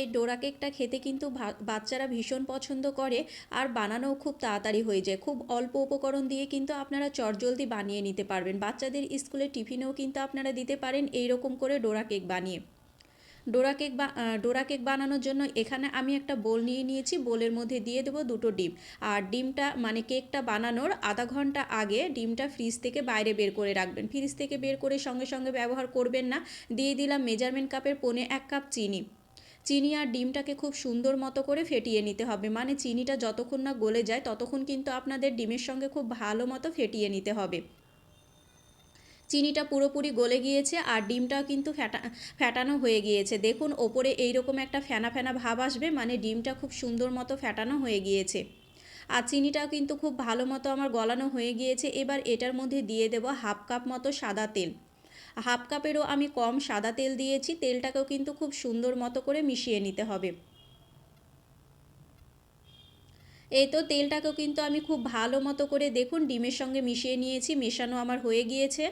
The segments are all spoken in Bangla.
এই ডোরা কেকটা খেতে কিন্তু বাচ্চারা ভীষণ পছন্দ করে আর বানানোও খুব তাড়াতাড়ি হয়ে যায়। খুব অল্প উপকরণ দিয়ে কিন্তু আপনারা চটজলদি বানিয়ে নিতে পারবেন। বাচ্চাদের স্কুলে টিফিনেও কিন্তু আপনারা দিতে পারেন এই রকম করে ডোরা কেক বানিয়ে। ডোরা কেক বা ডোরা কেক বানানোর জন্য এখানে আমি একটা বোল নিয়ে নিয়েছি। বোলের মধ্যে দিয়ে দেবো দুটো ডিম। আর ডিমটা মানে কেকটা বানানোর আধা ঘণ্টা আগে ডিমটা ফ্রিজ থেকে বাইরে বের করে রাখবেন। ফ্রিজ থেকে বের করে সঙ্গে সঙ্গে ব্যবহার করবেন না। দিয়ে দিলাম মেজারমেন্ট কাপের পনে এক কাপ চিনি। চিনি আর ডিমটাকে খুব সুন্দর মতো করে ফেটিয়ে নিতে হবে। মানে চিনিটা যতক্ষণ না গলে যায়, ততক্ষণ কিন্তু আপনাদের ডিমের সঙ্গে খুব ভালো মতো ফেটিয়ে নিতে হবে। চিনিটা পুরোপুরি গলে গিয়েছে আর ডিমটাও কিন্তু ফ্যাটা ফ্যাটানো হয়ে গিয়েছে। দেখুন, ওপরে এইরকম একটা ফেনা ফেনা ভাব আসবে মানে ডিমটা খুব সুন্দর মতো ফ্যাটানো হয়ে গিয়েছে। আর চিনিটাও কিন্তু খুব ভালো মতো আমার গলানো হয়ে গিয়েছে। এবার এটার মধ্যে দিয়ে দেবো হাফ কাপ মতো সাদা তেল। হাফ কাপেরও আমি কম সাদা তেল দিয়েছি, তেলটাকেও কিন্তু খুব সুন্দর মতো করে মিশিয়ে নিতে হবে। এই তো তেলটাকেও কিন্তু আমি খুব ভালো মতো করে দেখুন, ডিমের সঙ্গে মিশিয়ে নিয়েছি, মেশানো আমার হয়ে গিয়েছে।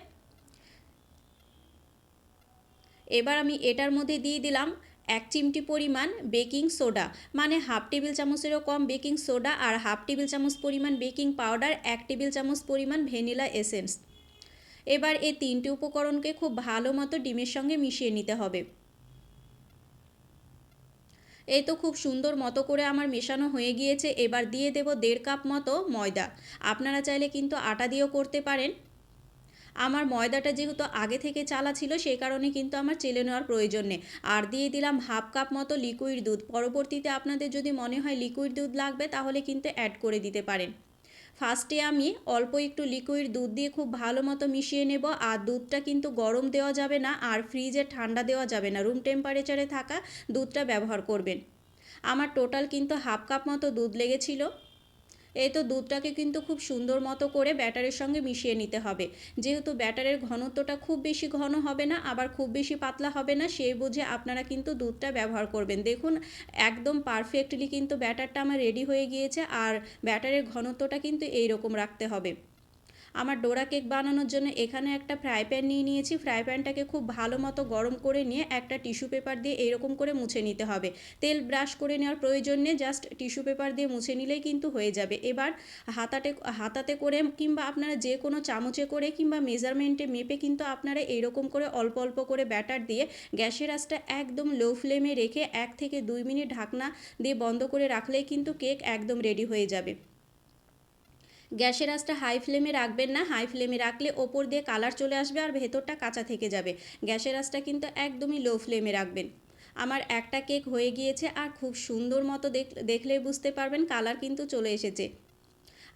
এবার আমি এটার মধ্যে দিয়ে দিলাম এক চিমটি পরিমাণ বেকিং সোডা মানে হাফ টেবিল চামচেরও কম বেকিং সোডা আর হাফ টেবিল চামচ পরিমাণ বেকিং পাউডার, এক টেবিল চামচ পরিমাণ ভ্যানিলা এসেন্স। এবার এই তিনটি উপকরণকে খুব ভালো মতো ডিমের সঙ্গে মিশিয়ে নিতে হবে। এই তো খুব সুন্দর মতো করে আমার মেশানো হয়ে গিয়েছে। এবার দিয়ে দেব দেড় কাপ মতো ময়দা। আপনারা চাইলে কিন্তু আটা দিয়েও করতে পারেন। আমার ময়দাটা যেহেতু আগে থেকে চালা ছিল, সেই কারণে কিন্তু আমার চেলে নেওয়ার প্রয়োজন নেই। আর দিয়ে দিলাম হাফ কাপ মতো লিকুইড দুধ। পরবর্তীতে আপনাদের যদি মনে হয় লিকুইড দুধ লাগবে, তাহলে কিন্তু অ্যাড করে দিতে পারেন। ফার্স্টে আমি অল্প একটু লিকুইড দুধ দিয়ে খুব ভালো মতো মিশিয়ে নেব, আর দুধটা কিন্তু গরম দেওয়া যাবে না, আর ফ্রিজে ঠান্ডা দেওয়া যাবে না। রুম টেম্পারেচারে থাকা দুধটা ব্যবহার করবেন। আমার টোটাল কিন্তু হাফ কাপ মতো দুধ লেগেছিল। এই তো দুধটাকে কিন্তু খুব সুন্দর মতো করে ব্যাটারের সঙ্গে মিশিয়ে নিতে হবে। যেহেতু ব্যাটারের ঘনত্বটা খুব বেশি ঘন হবে না, আবার খুব বেশি পাতলা হবে না, সেই বুঝে আপনারা কিন্তু দুধটা ব্যবহার করবেন। দেখুন, একদম পারফেক্টলি কিন্তু ব্যাটারটা আমার রেডি হয়ে গিয়েছে, আর ব্যাটারের ঘনত্বটা কিন্তু এই রকম রাখতে হবে। আমার ডোরা কেক বানানোর জন্য এখানে একটা ফ্রাই প্যান নিয়ে নিয়েছি। ফ্রাই প্যানটাকে খুব ভালো মতো গরম করে নিয়ে একটা টিস্যু পেপার দিয়ে এরকম করে মুছে নিতে হবে। তেল ব্রাশ করে নেওয়ার প্রয়োজন নেই, জাস্ট টিস্যু পেপার দিয়ে মুছে নিলেই কিন্তু হয়ে যাবে। এবার হাতাতে হাতাতে করে কিংবা আপনারা যে কোনো চামচে করে কিংবা মেজারমেন্টে মেপে কিন্তু আপনারা এইরকম করে অল্প অল্প করে ব্যাটার দিয়ে গ্যাসের আঁচটা একদম লো ফ্লেমে রেখে এক থেকে দুই মিনিট ঢাকনা দিয়ে বন্ধ করে রাখলেই কিন্তু কেক একদম রেডি হয়ে যাবে। গ্যাসের আঁচটা হাই ফ্লেমে রাখবেন না, হাই ফ্লেমে রাখলে ওপর দিয়ে কালার চলে আসবে আর ভেতরটা কাঁচা থেকে যাবে। গ্যাসের আঁচটা কিন্তু একদমই লো ফ্লেমে রাখবেন। আমার একটা কেক হয়ে গিয়েছে আর খুব সুন্দর মতো দেখলে বুঝতে পারবেন কালার কিন্তু চলে এসেছে।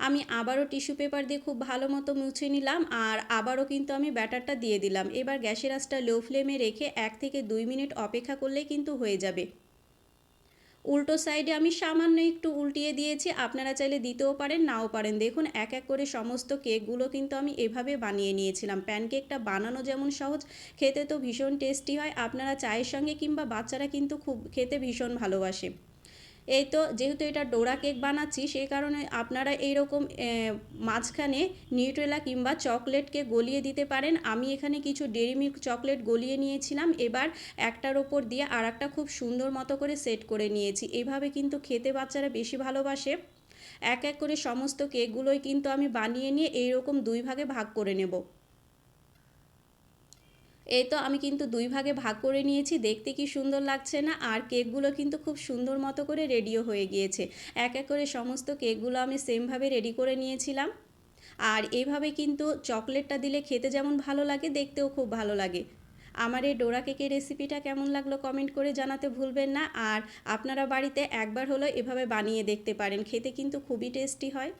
আমি আবারও টিস্যু পেপার দিয়ে খুব ভালো মতো মুছে নিলাম আর আবারও কিন্তু আমি ব্যাটারটা দিয়ে দিলাম। এবার গ্যাসের আঁচটা লো ফ্লেমে রেখে এক থেকে দুই মিনিট অপেক্ষা করলেই কিন্তু হয়ে যাবে। উল্টো সাইডে আমি সামান্য একটু উল্টিয়ে দিয়েছি, আপনারা চাইলে দিতেও পারেন, নাও পারেন। দেখুন, এক এক করে সমস্ত কেকগুলো কিন্তু আমি এভাবে বানিয়ে নিয়েছিলাম। প্যানকেকটা বানানো যেমন সহজ, খেতে তো ভীষণ টেস্টি হয়। আপনারা চায়ের সঙ্গে কিংবা বাচ্চারা কিন্তু খুব খেতে ভীষণ ভালোবাসে। এই তো যেহেতু এটা ডোরা কেক বানাচ্ছি সেই কারণে আপনারা এইরকম মাঝখানে নিউট্রেলা কিংবা চকলেটকে গলিয়ে দিতে পারেন। আমি এখানে কিছু ডেরি মিল্ক চকলেট গলিয়ে নিয়েছিলাম। এবার একটার ওপর দিয়ে আর একটা খুব সুন্দর মতো করে সেট করে নিয়েছি। এভাবে কিন্তু খেতে বাচ্চারা বেশি ভালোবাসে। এক এক করে সমস্ত কেকগুলোই কিন্তু আমি বানিয়ে নিয়ে এইরকম দুই ভাগে ভাগ করে নেব। এই তো আমি কিন্তু দুই ভাগে ভাগ করে নিয়েছি। দেখতে কি সুন্দর লাগছে না? আর কেকগুলো কিন্তু খুব সুন্দর মতো করে রেডিও হয়ে গিয়েছে। এক এক করে সমস্ত কেকগুলো আমি সেমভাবে রেডি করে নিয়েছিলাম। আর এইভাবে কিন্তু চকলেটটা দিলে খেতে যেমন ভালো লাগে, দেখতেও খুব ভালো লাগে। আমার এই ডোরা কেকের রেসিপিটা কেমন লাগল কমেন্ট করে জানাতে ভুলবেন না। আর আপনারা বাড়িতে একবার হলো এভাবে বানিয়ে দেখতে পারেন। খেতে কিন্তু খুবই টেস্টি হয়।